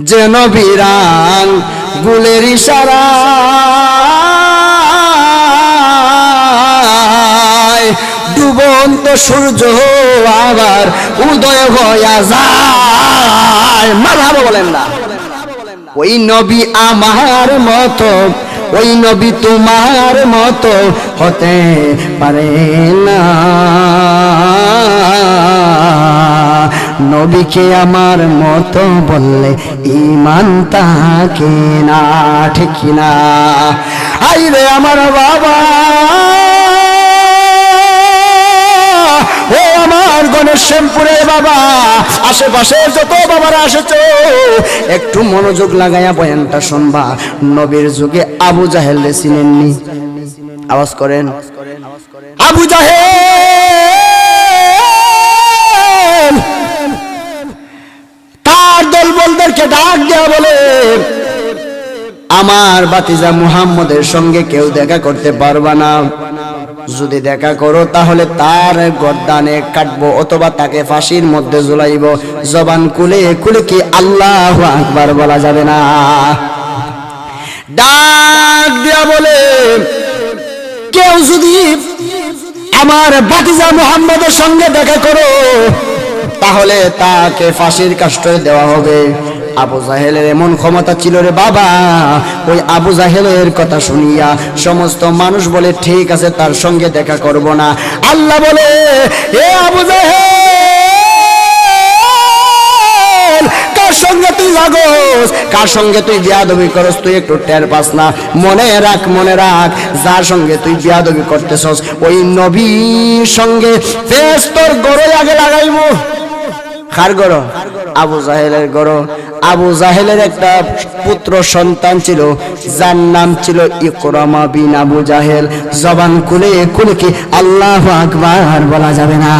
যেন বিরাং গুলের ইশারা। ডুবন্ত সূর্য আবার উদয় হইয়া যায়। মারহাবা বলেন না। ওই নবী আমার মতো, ওই নবী তোমার মতো হতে পারে না। নবীকে আমার মতো বললে ইমান তাকে না, ঠিক না। আই আমার বাবা। ও আমার গণেশ শ্যামপুরে বাবা, আশেপাশে যত বাবারা এসেছ, একটু মনোযোগ লাগাইয়া বয়ানটা শুনবা। নবীর যুগে আবু জাহেল চিনেননি। আওয়াজ করেন। আবু জাহেল! বলদেরকে ডাক দেওয়া বলে, আমার বাতিজা মুহাম্মদের সঙ্গে কেউ দেখা করতে পারবা না। যদি দেখা করো, তাহলে তার গর্দানে কাটবো অথবা তাকে ফাঁসির মধ্যে ঝুলাইব। জবান কুলে কুলে কি আল্লাহ আকবার বলা যাবে না? ডাক দিয়া বলে, কেউ যদি আমার বাতিজা মুহাম্মদের সঙ্গে দেখা করো তাহলে তাকে ফাঁসির কাষ্ট দেওয়া হবে। আবু জাহেলের এমন ক্ষমতা ছিল রে বাবা, ওই আবু জাহেলের কথা শুনিয়া সমস্ত মানুষ বলে, ঠিক আছে, তার সঙ্গে দেখা করব না। আল্লাহ বলে, এ আবু জাহেল, কার সঙ্গে তুই লাগোস কার সঙ্গে তুই বিয়াদবি করস? তুই একটু টের পাস না। মনে রাখ মনে রাখ, যার সঙ্গে তুই বিয়াদবি করতেছস, ওই নবীর সঙ্গে ফেস তোর গড়ে আগে লাগাইবো। কার গড় আবু জাহেলের গড় আবু জাহেলের একটা পুত্র সন্তান ছিল, যার নাম ছিল ইকরামা বিন আবু জাহেল। জবান খুলে খুলে কি আল্লাহ আকবার বলা যাবে না?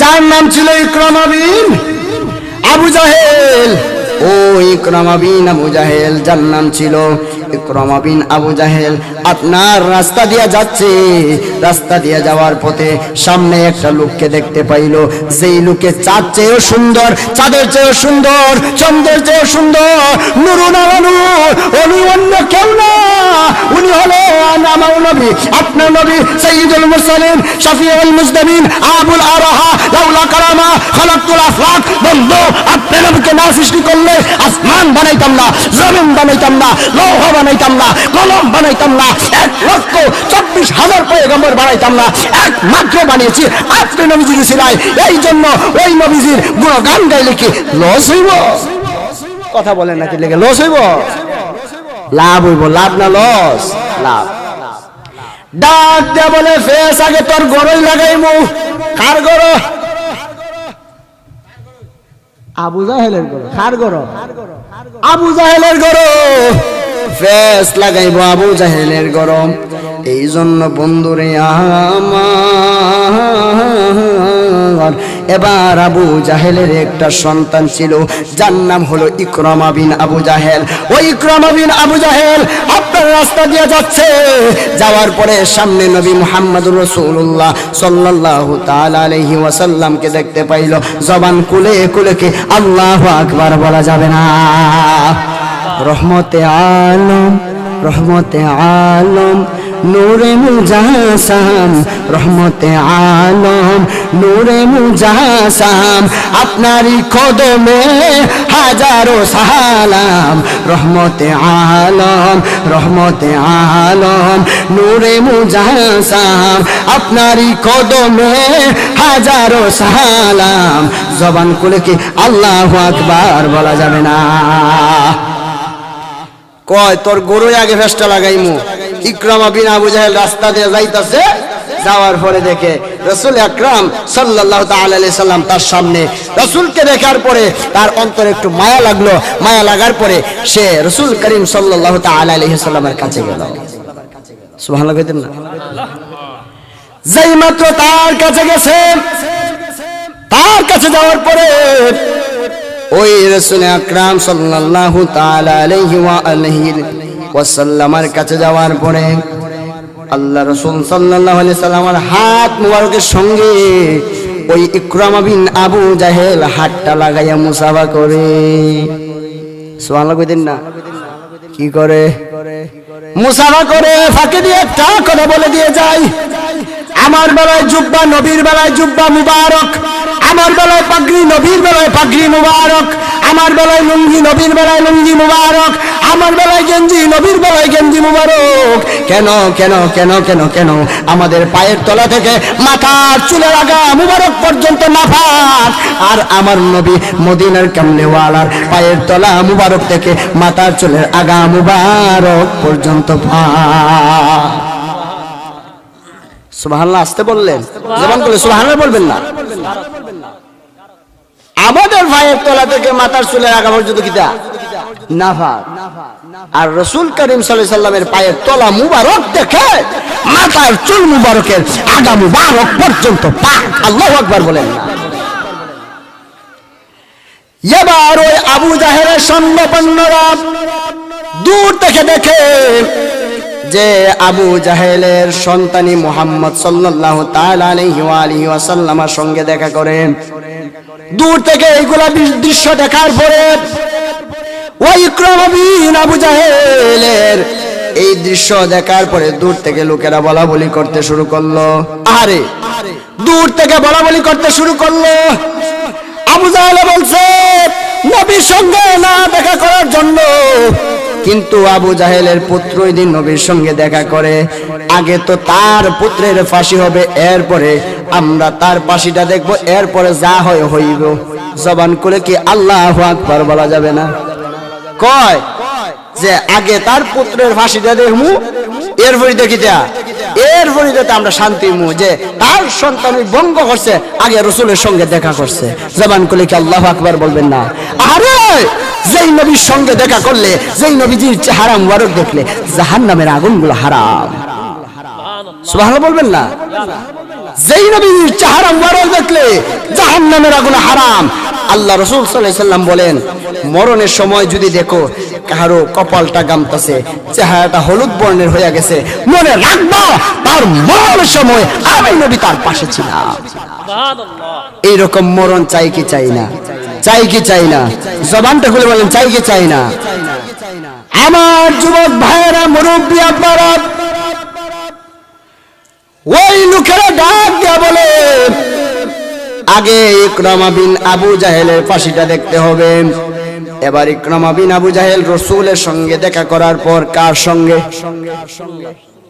যার নাম ছিল ইকরামা বিন আবু জাহেল। ও ইকরামা বিন আবু জাহেল, যার নাম ছিল ইকরামা আবু জাহেল আপনার রাস্তা দিয়ে যাচ্ছে। রাস্তা দিয়ে যাওয়ার পথে সামনে একটা লোককে দেখতে পাইলো। যেই লোকে চাঁদ চেয়েও সুন্দর, চাঁদের চেয়েও সুন্দর, চন্দ্রের চেয়েও সুন্দর নুরুন নূর উনি অন্য কেউ না। নবী, আপনার নবী মুরসালিন, শফিউল মুজদামিন আবুল লাউলা খালাকুল আফলাক আপনার নবীকে না সৃষ্টি করলে আসমান বানাইতাম না, জমিন বানাইতাম না, লৌহ বানাইতাম না, কলম বানাইতাম না, এক লক্ষ চব্বিশ হাজার পয়গম্বর বানাইতাম না একমাত্র বানিয়েছি। আপনি নবীজির এই জন্য ওই নবীজির গুণগান গাইলে কি লস হইব? কথা বলেন নাকি লেগে, লস হইব? লাভ হইব, লাভ না লস? লাভ। ডাক দে বলে ফেস আগে তোর গরই লাগাইমু। কার গর। আবু জাহেলের গর কার গর। আবু জাহেলের গর। ফেস লাগাইব আবু জাহেলের গরম এই জন্য বন্ধুরে আমার, এবার আবু জাহেলের একটা সন্তান ছিল, যার নাম হলো ইকরামা বিন আবু জাহেল। ওই ইকরামা বিন আবু জাহেল আপনার রাস্তা দিয়ে যাচ্ছে। যাওয়ার পরে সামনে নবী মুহাম্মদ রসুল্লাহ তাআলা আলাইহি ওয়াসাল্লামকে দেখতে পাইল। জবান কুলে কুলে কি আল্লাহু আকবার বলা যাবে না। রহমতে আলম রহমতে আলম নূরে মুজাসাম রহমতে আলম। নূরে মুজাসাম আপনারই কদমে হাজারো সালাম। রহমতে আলম রহমতে আলম। নূরে মুজাসাম আপনারই কদমে হাজারো সালাম। জবান খুলে কি আল্লাহ আকবার বলা যাবে না? কয়, তোর গরুই আগে ফেসটা লাগাইমু। ইকরামা বিন জাহেল রাস্তা দিয়ে যাইতাছে, যাওয়ার পরে দেখে রসুল আকরাম আলাইহি সাল্লাম তার সামনে রসুলকে দেখার পরে তার অন্তরে একটু মায়া লাগল। মায়া লাগার পরে সে রসুল করিম আলাইহি সাল্লামের কাছে গেল। যেই মাত্র তার কাছে গেছে, তার কাছে যাওয়ার পরে ওই রসুল আকরাম ওয়া আলিহি ওয়াসাল্লামের কাছে যাওয়ার পরে আল্লাহ রসুল সাল্লাল্লাহু আলাইহি সাল্লামের হাত মুবারকের সঙ্গে ওই ইকরামা বিন আবু জাহেল হাতটা লাগাইয়া মুসাফা করে। সোয়ালা কইতেন না? কি করে? মুসাফা করে, ফাঁকে দিয়ে একটা কথা বলে দিয়ে যাই আমার বেলায় জুব্বা, নবীর বেলায় জুব্বা মুবারক। আমার বেলায় পাগড়ি, নবীর বেলায় পাগড়ি মুবারক। আমার বেলায় লুঙ্গি নবীর বেলায় লুঙ্গি মুবারক। আমার বেলায় গেঞ্জি নবীর বেলায় গেঞ্জি মুবারক। কেন কেন কেন কেন কেন? আমাদের পায়ের তলা থেকে মাথার চুলের আগা মুবারক পর্যন্ত নাফাক আর আমার নবী মদিনার কামলেওয়ালার পায়ের তলা মুবারক থেকে মাথার চুলের আগা মুবারক পর্যন্ত পা সুবহানাল্লাহ আসতে বললেন। যেমন করলে সুবহানাল্লাহ বলবেন না। আমাদের ভাইয়ের তলা থেকে মাথার চুলের আগা পর্যন্ত কিতা? নাফাক আর রসুল করিম সাল্লামের পায়ের তলা মুবারক দেখে মাথার চুল মুবারকের আগা মুবারক পর্যন্ত পাক। আল্লাহু আকবার বলেন। না এবার ওই আবু জাহেরের সন্ন্যপন্নরা দূর থেকে দেখে যে আবু জাহেলের সন্তানি মোহাম্মদ সাল্লাল্লাহু তাআলা আলাইহি ওয়া সঙ্গে দেখা করেন। দূর থেকে এইগুলা দৃশ্য দেখার পরে আবু জাহেলের এই দৃশ্য দেখার পরে দূর থেকে লোকেরা বলা বলি করতে শুরু করল। আরে দূর থেকে বলা বলি করতে শুরু করল। আবু জাহেলে বলছে, নবীর সঙ্গে না দেখা করার জন্য কিন্তু আবু জাহেলের পুত্র ওই দিন নবীর সঙ্গে দেখা করে। আগে তো তার পুত্রের ফাঁসি হবে, এরপরে আমরা তার ফাঁসিটা দেখব, এরপরে যা হয় হইব। জবান করে কি আল্লাহ আকবার বলা যাবে না? কয় যে আগে তার পুত্রের ফাঁসিটা দেখমু এরপরে দেখি কিটা এর ফরিদাতে আমরা শান্তি মু যে তার সন্তান ভঙ্গ করছে, আগে রসুলের সঙ্গে দেখা করছে। জবান করলে কি আল্লাহ আকবার বলবেন না? আরে যেই নবীর সঙ্গে দেখা করলে, যেই নবীজির চেহারা মুবারক দেখলে জাহান নামের আগুনগুলো হারাম। সুবহানাল্লাহ বলবেন না? যেই নবীর চেহারা মুবারক দেখলে জাহান নামের আগুন হারাম। আল্লাহ রসুল সাল্লাম বলেন, মরণের সময় যদি দেখো কারও কপালটা গামতাছে, চেহারাটা হলুদ বর্ণের হয়ে গেছে। মনে রাখবা তার মরণের সময় আমি নবী তার পাশে ছিলাম। এইরকম মরণ চাই কি চাই না? চাই কি চাই না? জবানটা খুলে বলেন, চাই কি চাই না? আমার যুবক ভাইয়েরা, মুরব্বী আপনারা ওই লোকেরা ডাক দিয়া বলে, আগে ইকরামা বিন আবু জাহেলের ফাঁসিটা দেখতে হবে। এবার ইকরামা বিন আবু জাহেল রসুলের সঙ্গে দেখা করার পর কার সঙ্গে?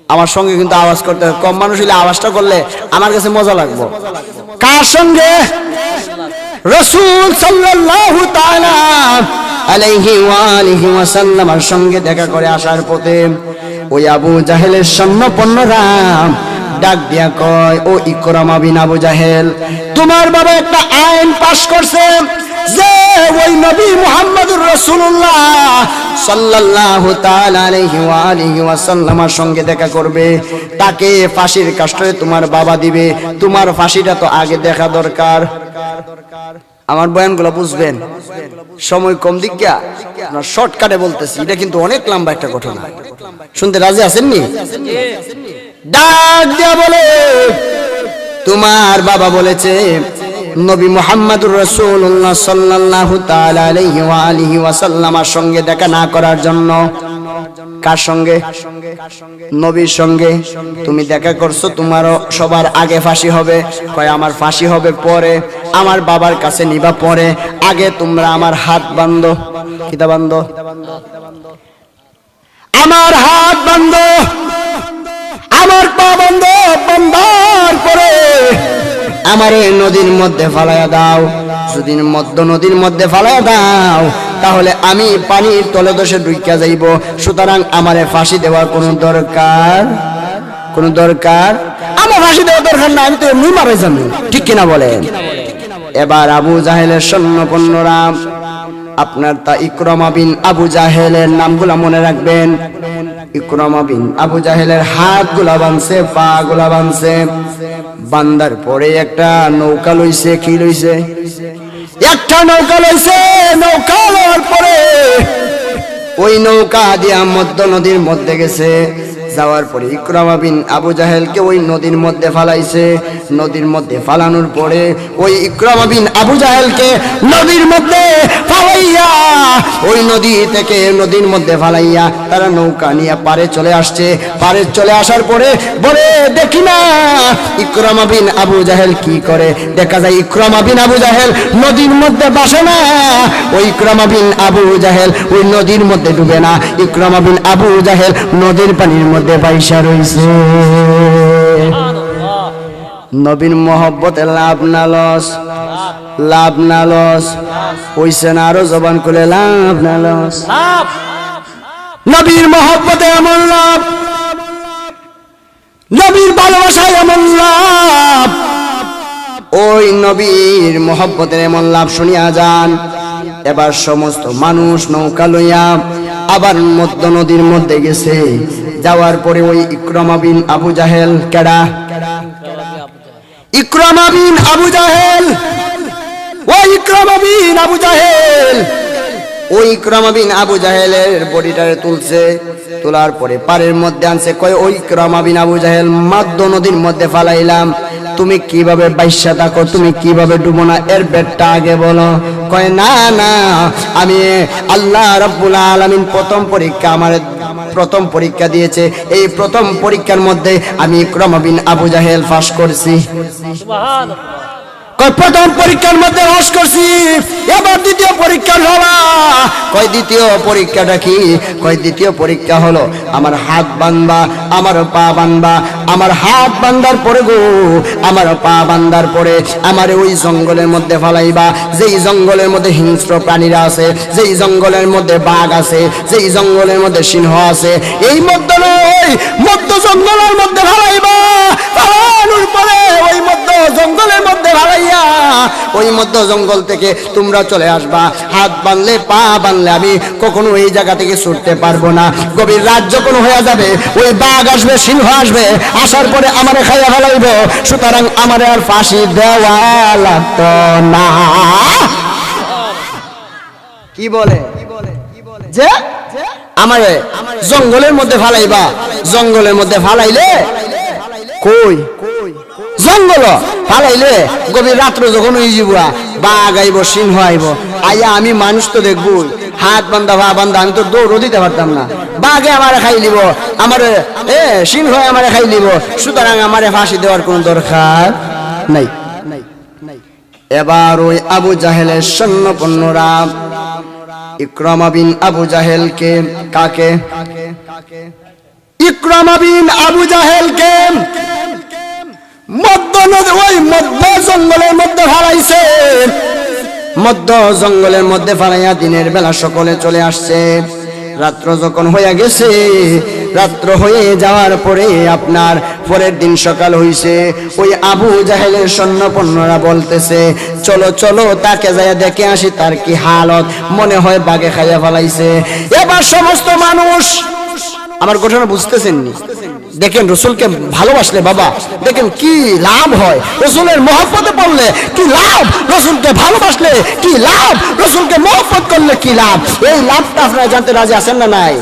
আমার সঙ্গে কিন্তু আওয়াজ করতে। কম মানুষ হলে আওয়াজটা করলে আমার কাছে মজা লাগবে। কার সঙ্গে? রসুল সাল্লাল্লাহু তাআলা আলাইহি ওয়া আলিহি ওয়াসাল্লামের সঙ্গে দেখা করে আসার পথে ওই আবু জাহেলের সৈন্যপন্নরা ডাক দিয়া কয়, ও ইকরামা বিন আবু জাহেল, তোমার বাবা একটা আইন পাশ করছে। যে ওই নবী মুহাম্মদুর রাসূলুল্লাহ সাল্লাল্লাহু তাআলা আলাইহি ওয়া আলিহি ওয়াসাল্লামের সঙ্গে দেখা করবে, তাকে ফাঁসির কাস্টে তোমার বাবা দিবে। তোমার ফাঁসিটা তো আগে দেখা দরকার। আমার বয়ানগুলো বুঝবেন? সময় কম দিক গিয়া শর্টকাটে বলতেছি, এটা কিন্তু অনেক লম্বা একটা ঘটনা। শুনতে রাজি আছেননি? ডাক দিয়া বলে, তোমার বাবা বলেছে নবী মুহাম্মদুর আলাইহি ওয়া আলিহি ওয়াসাল্লামের সঙ্গে দেখা না করার জন্য। কার সঙ্গে? নবীর সঙ্গে। তুমি দেখা করছ, তোমারও সবার আগে ফাঁসি হবে। কয়, আমার ফাঁসি হবে পরে, আমার বাবার কাছে নিবা পরে, আগে তোমরা আমার হাত বান্ধো কিতা বান্ধো আমার হাত বান্ধো আমার পা বন্ধ বন্ধার পরে আমার নদীর মধ্যে ফালাইয়া দাও। যদি মধ্য নদীর মধ্যে ফালাইয়া দাও, তাহলে আমি পানির তলে দোষে ডুইকা যাইব। সুতরাং আমারে ফাঁসি দেওয়ার কোনো দরকার? কোনো দরকার? আমার ফাঁসি দেওয়ার দরকার না, আমি তো এমনি মারা যাব। ঠিক কিনা বলেন? এবার আবু জাহেলের সৈন্যপন্নরা আপনার তা ইকরমা বিন আবু জাহেলের নামগুলা মনে রাখবেন। ইকরমা বিন আবু জাহেলের হাতগুলা বানছে পা গুলা বানছে। বান্দার পরে একটা নৌকা লইছে, কি লইছে? একটা নৌকা লইছে, নৌকা লওয়ার পরে ওই নৌকা দিয়া মধ্য নদীর মধ্যে গেছে। যাওয়ার পরে ইকরামা বিন আবু জাহেলকে ওই নদীর মধ্যে ফালাইছে। নদীর মধ্যে ফালানোর পরে ওই ইকরামা বিন আবু জাহেলকে নদীর মধ্যে ফালাইয়া, ওই নদী থেকে নদীর মধ্যে ফালাইয়া তারা নৌকা নিয়ে পারে চলে আসছে। পারে চলে আসার পরে বলে, দেখি না, ইকরামা বিন আবু জাহেল কি করে? দেখা যায় ইকরামা বিন আবু জাহেল নদীর মধ্যে বাসে না। ওই ইকরামা বিন আবু জাহেল ওই নদীর মধ্যে ডুবে না। ইকরামা বিন আবু জাহেল নদীর পানির মধ্যে পয়সা রইছে নবীন মহব্বতে লাভ না লস, লাভ না লস। হইছে না আরও জবান করে লাভ না লস। নবীর মহব্বতে এমন লাভ, নবীর ভালোবাসায় এমন লাভ। ওই নবীর মহব্বতের এমন লাভ শুনিয়া যান। এবার সমস্ত মানুষ নৌকা লইয়া আবার মধ্য নদীর মধ্যে গেছে। যাওয়ার পরে ওই ইক্রমা বিন আবু জাহেল কেডা? ইক্রমা বিন আবু জাহেল। ওই ইক্রমা বিন আবু জাহেল। ওই ইক্রমা বিন আবু জাহেলের বডিটারে তুলছে। তোলার পরে পারের মধ্যে আনছে। কয় ওই ইক্রমা বিন আবু জাহেল মাদ্য নদীর মধ্যে ফালাইলাম। তুমি কীভাবে বাইশা থাকো, তুমি কীভাবে ডুবো না? এর বেডটা আগে বলো। কয়, না না, আমি আল্লাহ রব্বুল আলমিন প্রথম পরীক্ষা আমার প্রথম পরীক্ষা দিয়েছে। এই প্রথম পরীক্ষার মধ্যে আমি ক্রমবিন আবু জাহেল ফাঁস করছি। প্রথম পরীক্ষার মধ্যে পাস করছি, এবার দ্বিতীয় পরীক্ষা হলো কয়, দ্বিতীয় পরীক্ষাটা কি? কয়, দ্বিতীয় পরীক্ষা হলো আমার হাত বান্ধবা আমার পা বান্ধবা আমার হাত বান্ধার পরে গো, আমার পা বান্ধার পরে আমার ওই জঙ্গলের মধ্যে ফালাইবা, যেই জঙ্গলের মধ্যে হিংস্র প্রাণীরা আছে, যেই জঙ্গলের মধ্যে বাঘ আছে, যেই জঙ্গলের মধ্যে সিংহ আছে, এই মধ্য নয়, মধ্য জঙ্গলের মধ্যে ফালাইবা, ফালানোর পরে ওই জঙ্গলের মধ্যে ফালাইয়া ওই মধ্য জঙ্গল থেকে তোমরা চলে আসবা। হাত বানলে, পা বানলে আমি কখনো এই জায়গা থেকে ছুটতে পারব না। গভীর রাত যখন হয়ে যাবে, ওই বাঘ আসবে, সিংহ আসবে, আসার পরে আমারে খাইয়া ফেলাইব। সুতরাং আমারে আর ফাঁসি দেওয়া লাগতো না। কি বলে? যে আমারে জঙ্গলের মধ্যে ফালাইবা। জঙ্গলের মধ্যে ফালাইলে কই কই? জঙ্গল। ফালাইলে গভীর রাত্র যখন হয়ে যাব বাঘ আইব, সিংহ আইব আইয়া আমি মানুষ তো দেখব হাত বান্ধা ভা বান্ধা আমি তো দৌড়ও দিতে পারতাম না। বাঘে আমারে খাই লিব আমার, এ, সিংহ আমারে খাই লিব সুতরাং আমারে ফাঁসি দেওয়ার কোনো দরকার নাই। এবার ওই আবু জাহেলের সৈন্য পণ্যরা ইকরামা বিন আবু জাহেলকে কাকে? ইকরামা বিন আবু জাহেলকে মধ্য নদী ওই মধ্য জঙ্গলের মধ্যে হারাইছে মধ্য জঙ্গলের মধ্যে ফালাইয়া দিনের বেলা সকলে চলে আসছে। রাত্র যখন হয়ে গেছে, রাত্র হয়ে যাওয়ার পরে আপনার পরের দিন সকাল হইছে। ওই আবু জাহেলের সৈন্যপণ্যরা বলতেছে, চলো চলো, তাকে যায় দেখে আসি তার কি হালত। মনে হয় বাগে খাইয়া ফেলাইছে। এবার সমস্ত মানুষ, আমার ঘটনা বুঝতেছেননি দেখেন রসুলকে ভালোবাসলে বাবা, দেখেন কি লাভ হয়? রসুলের মহব্বতে পড়লে কি লাভ? রসুলকে ভালোবাসলে কি লাভ? রসুলকে মহব্বত করলে কি লাভ? এই লাভটা আপনারা জানতে রাজি আছেন না নাই?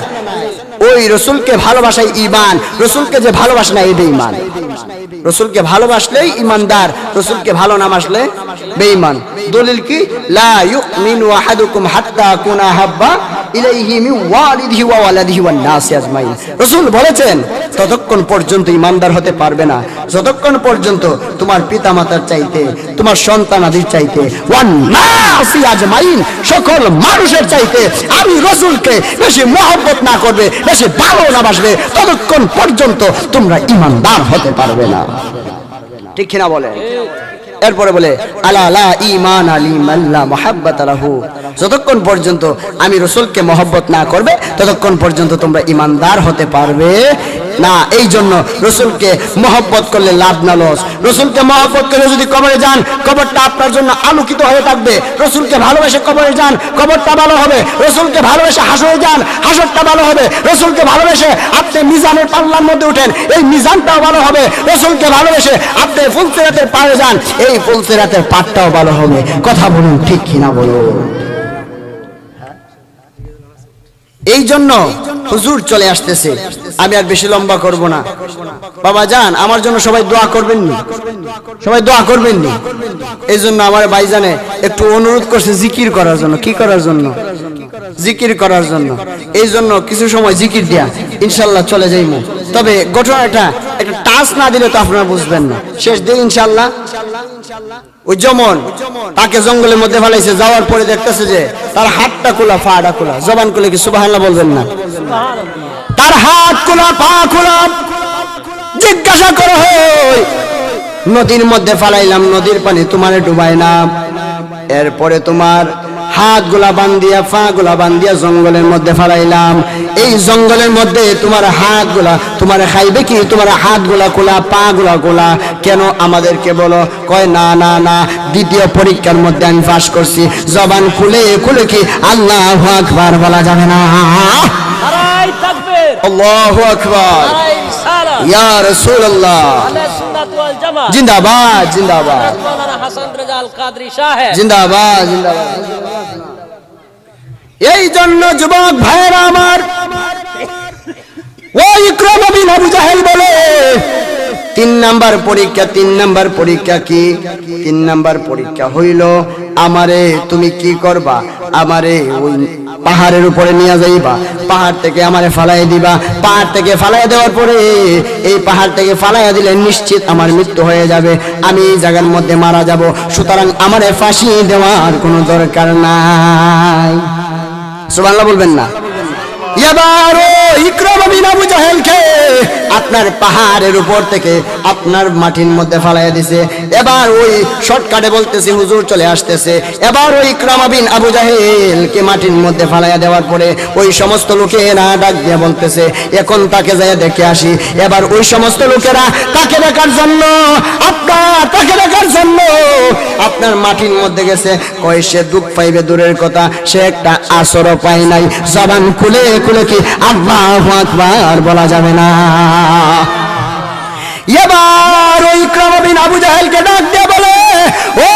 ওই রসুলকে ভালোবাসাই ইমান রসুলকে যে ভালোবাসে না, এই বেঈমান। রসুলকে ভালোবাসলেই ইমানদার রসুলকে ভালো না বাসলে বেঈমান। দলিল কি? লা ইউমিনু আহাদুকুম হাত্তা কুনা হাব্বা রাসূল বলেছেন, ততক্ষণ পর্যন্ত ইমানদার হতে পারবে না। যতক্ষণ পর্যন্ত তোমার পিতামাতার চাইতে, তোমার চাইতে ওয়ান নাসি আজমাইন, সকল মানুষের চাইতে আমি রসুলকে বেশি মহব্বত না করবে, বেশি ভালো না বাসবে, ততক্ষণ পর্যন্ত তোমরা ইমানদার হতে পারবে না। ঠিক কিনা বলে এরপরে বলে, আলা ইমান আলী মাল্লা মহাব্বত আলাহু যতক্ষণ পর্যন্ত আমি রসুলকে মহব্বত না করবে, ততক্ষণ পর্যন্ত তোমরা ইমানদার হতে পারবে। না এই জন্য রসুলকে মহব্বত করলে লাভ না, লস। রসুলকে মহব্বত করলে যদি কবরে যান, কবরটা আপনার জন্য আলোকিত হয়ে থাকবে। রসুলকে ভালোবেসে কবরে যান, কবরটা ভালো হবে। রসুলকে ভালোবেসে হাসরে যান, হাসরটা ভালো হবে। রসুলকে ভালোবেসে আপনি মিজানের পাল্লার মধ্যে উঠেন, এই মিজানটাও ভালো হবে। রসুলকে ভালোবেসে আপনি ফুলসেরাতের পাড়ে যান, এই ফুলসেরাতের পাটটাও ভালো হবে। কথা বলুন ঠিক কিনা বলুন। এই জন্য হুজুর চলে আসতেছে। আমি আর বেশি লম্বা করব না। বাবা যান, আমার জন্য সবাই দোয়া করবেন নি সবাই দোয়া করবেন নি এই জন্য আমার ভাইজানে একটু অনুরোধ করছে জিকির করার জন্য। কি করার জন্য? জিকির করার জন্য। এই জন্য কিছু সময় জিকির দেয়া ইনশাল্লাহ চলে যাইমু। তবে ঘটনাটা একটা টাচ না দিলে তো আপনারা বুঝবেন না। শেষ দিন ইনশাল্লাহ। ওই তাকে জঙ্গলের মধ্যে ফেলাইছে যাওয়ার পরে দেখতেছে যে তার হাতটা খোলা পাটা খোলা। জবান খুলে কি সুবাহান্লাহ বলবেন না? তার হাত খোলা পা খোলা। জিজ্ঞাসা করো নদীর মধ্যে ফালাইলাম নদীর পানি তোমারে ডুবাই না। এরপরে তোমার হাতগুলা বান্ধিয়া পা গুলা বান্ধিয়া জঙ্গলের মধ্যে ফালাইলাম। এই জঙ্গলের মধ্যে তোমার হাতগুলা তোমার খাইবে কি? তোমার হাতগুলা কোলা পা গুলা কোলা কেন আমাদেরকে বলো? কয় না না না দ্বিতীয় পরীক্ষার মধ্যে আমি পাস করছি। জবান খুলে খুলে কি? আল্লাহ আকবার বলা যাবে না। আল্লাহু আকবার। ইয়া রাসূলুল্লাহ। জিন্দাবাদ জিন্দাবাদ। জিন্দাবাদ জিন্দাবাদ। এই জন্য যুবক ভাইয়েরা আমার তিন নাম্বার পরীক্ষা, তিন নাম্বার পরীক্ষা কি? তিন নাম্বার পরীক্ষা হইল, আমারে তুমি কি করবা? আমারে ওই পাহাড়ের উপরে নিয়ে যাইবা। পাহাড় থেকে আমারে ফালাই দিবা। পাহাড় থেকে ফালাই দেওয়ার পরে এই পাহাড় থেকে ফালাইয়া দিলে নিশ্চিত আমার মৃত্যু হয়ে যাবে। আমি এই জায়গার মধ্যে মারা যাব। সুতরাং আমারে ফাঁসি দেওয়ার কোনো দরকার নাই। সুবহানাল্লাহ বলবেন না। এবার আপনার পাহাড়ের উপর থেকে আপনার মাটির মধ্যে ফালাইয়া দিছে। এবার ওই শর্টকাটে বলতেছে, হুজুর চলে আসতেছে। এবার ওই ইকরাম বিন আবু মাটির মধ্যে ফালাইয়া দেওয়ার পরে ওই সমস্ত ডাক দিয়ে বলতেছে, এখন তাকে দেখে আসি। এবার ওই সমস্ত লোকেরা, তাকে দেখার জন্য, আপনার তাকে দেখার জন্য। আপনার মাটির মধ্যে গেছে, কয় সে দুঃখ পাইবে দূরের কথা, সে একটা আসরও পায় নাই। জবান খুলে খুলে কি আল্লাহ আকবার, বলা যাবে না। এবার ওই ক্রমবিন আবু জাহেলকে ডাক দিয়ে বলে, ও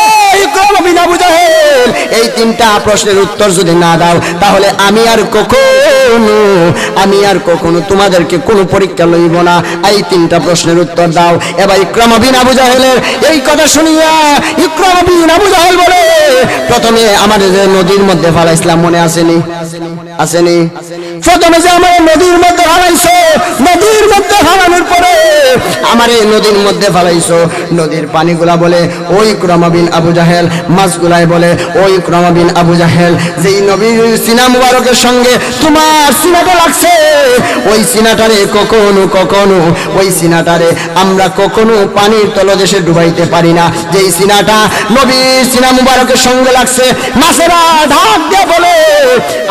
ক্রমবিন আবু জাহেল, এই তিনটা প্রশ্নের উত্তর যদি না দাও, তাহলে আমি আর কখনো, আমি আর কখনো তোমাদেরকে কোনো পরীক্ষা লইব না। এই তিনটা প্রশ্নের উত্তর দাও। এবার ইকরাম বিন আবু জাহেলের এই কথা শুনিয়া ইকরাম বিন আবু জাহেল বলে, প্রথমে আমাদের নদীর মধ্যে ফালাইছিলাম মনে আসেনি? আসেনি। প্রথমে যে আমার নদীর মধ্যে ফালাইছো নদীর মধ্যে পরে নদীর মধ্যে ফালাইছো নদীর পানিগুলা বলে ওই ক্রমাবিন আবু জাহেল। মাছগুলাই বলে ওই আবু জাহেল, যেই সিনা মুবারকের সঙ্গে তোমার সিনাটা লাগছে, ওই সিনাটারে কখনো কখনো, ওই সিনাটারে আমরা কখনো পানির তলদেশে ডুবাইতে পারি না। যেই সিনাটা নবীর সিনা মুবারকের সঙ্গে লাগছে, মাছেরা ঢাক দিয়ে বলে,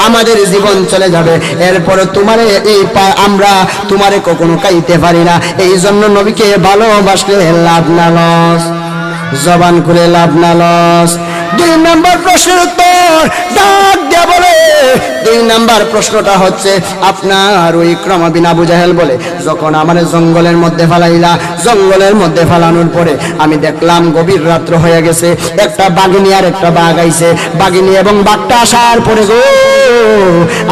আমাদের জীবন চলে যাবে। এরপরে তোমারে এই আমরা তোমারে কখনো কাইতে পারি না। এই জন্য নবীকে ভালোবাসলে লাভ না লস, জবান করে লাভ না লস। দুই নম্বর প্রশ্নের উত্তর, ডাক দেয়া বলে দুই নাম্বার প্রশ্নটা হচ্ছে, আপনার ওই ক্রমাবিন আবু জাহেল বলে, যখন আমার জঙ্গলের মধ্যে ফালাইলা, জঙ্গলের মধ্যে ফালানোর পরে আমি দেখলাম গভীর রাত্র হয়ে গেছে, একটা বাঘিনী আর একটা বাঘ আইছে। বাঘিনী এবং বাঘটা আসার পরে গো,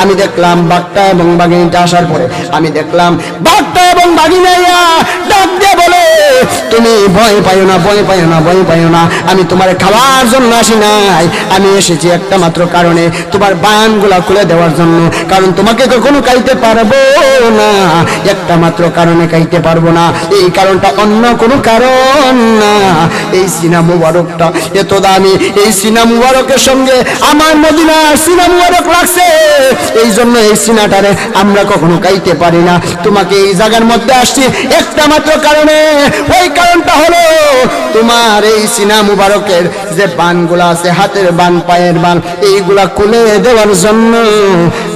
আমি দেখলাম বাঘটা এবং বাঘিনীটা আসার পরে আমি দেখলাম বাঘটা এবং বাঘিনী ডাক দিয়ে বলে, তুমি ভয় পাইও না, ভয় পাইও না, ভয় পাইও না, আমি তোমার খাওয়ার জন্য আসি নাই। আমি এসেছি একটা মাত্র কারণে, তোমার বায়ানগুলা খুলে দেওয়ার জন্য। কারণ তোমাকে কখনো কাইতে পারব না। একটা মাত্র কারণে কাইতে পারব না। এই কারণটা অন্য কোনো কারণ না। এই সিনা মুবারকটা এত দামি। এই সিনা মুবারকের সঙ্গে আমার মদিনা সিনা মুবারক লাগছে। এই জন্য এই সিনাটারে আমরা কখনো কাইতে পারি না। তোমাকে এই জায়গার মধ্যে আসছি একটা মাত্র কারণে। ওই কারণটা হলো তোমার এই সিনা মুবারকের যে বানগুলা আছে, হাতের বান, পায়ের বান, এইগুলা খুলে দেওয়ার জন্য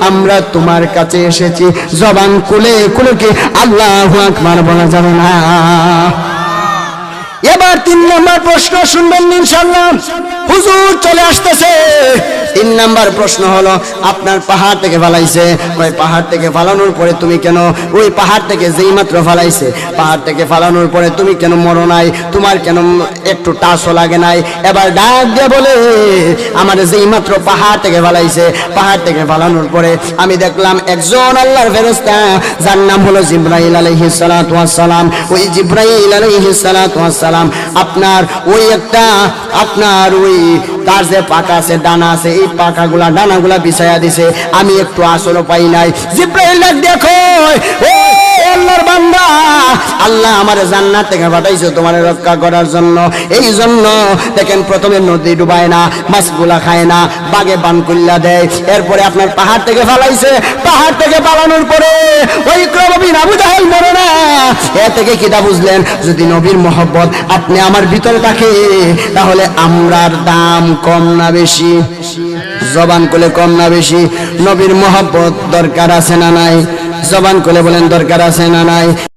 আমরা তোমার কাছে এসেছি। জবান কুলে কুলকে আল্লাহ আকবার বলা যাবে না? এবার তিন নম্বর প্রশ্ন শুনবেন ইনশাল্লাহ হুজুর চলে আসতেছে। তিন নাম্বার প্রশ্ন হলো, আপনার পাহাড় থেকে ফালাইছে। ওই পাহাড় থেকে ফালানোর পরে তুমি কেন, ওই পাহাড় থেকে যেই মাত্র ফালাইছে, পাহাড় থেকে ফালানোর পরে তুমি কেন মরো নাই? তোমার কেন একটু টাচও লাগে নাই? এবার ডাক দিয়ে বলে, আমার যেই মাত্র পাহাড় থেকে ফালাইছে, পাহাড় থেকে ফালানোর পরে আমি দেখলাম একজন আল্লাহর ফেরেশতা, যার নাম হলো সালাতু ওয়াস সালাম। ওই সালাতু ওয়াস সালাম আপনার ওই একটা, আপনার ওই তার যে পাকা আছে, ডানা আছে, এই পাকাগুলা, ডানাগুলা বিছায়া দিছে। আমি একটু আসলও পাই নাই। জিব্রাইল দেখো আল্লাহর বান্দা, আল্লাহ আমার জান্নাত থেকে তোমার রক্ষা করার জন্য। এই জন্য দেখেন প্রথমে নদী ডুবায় না, মাছগুলা খায় না, বাগে বান কুল্লা দেয়। এরপরে আপনার পাহাড় থেকে ফালাইছে। পাহাড় থেকে পালানোর পরে ওই ক্রমবিন আবু জাহেল মরে না। এ থেকে কিতা বুঝলেন? যদি নবীর মহব্বত আপনি আমার ভিতরে থাকে, তাহলে আমরার দাম কম না বেশি? জবান কোলে কম না বেশি? নবীর মহব্বত দরকার আছে না নাই? জবান কোলে বলেন দরকার আছে না নাই?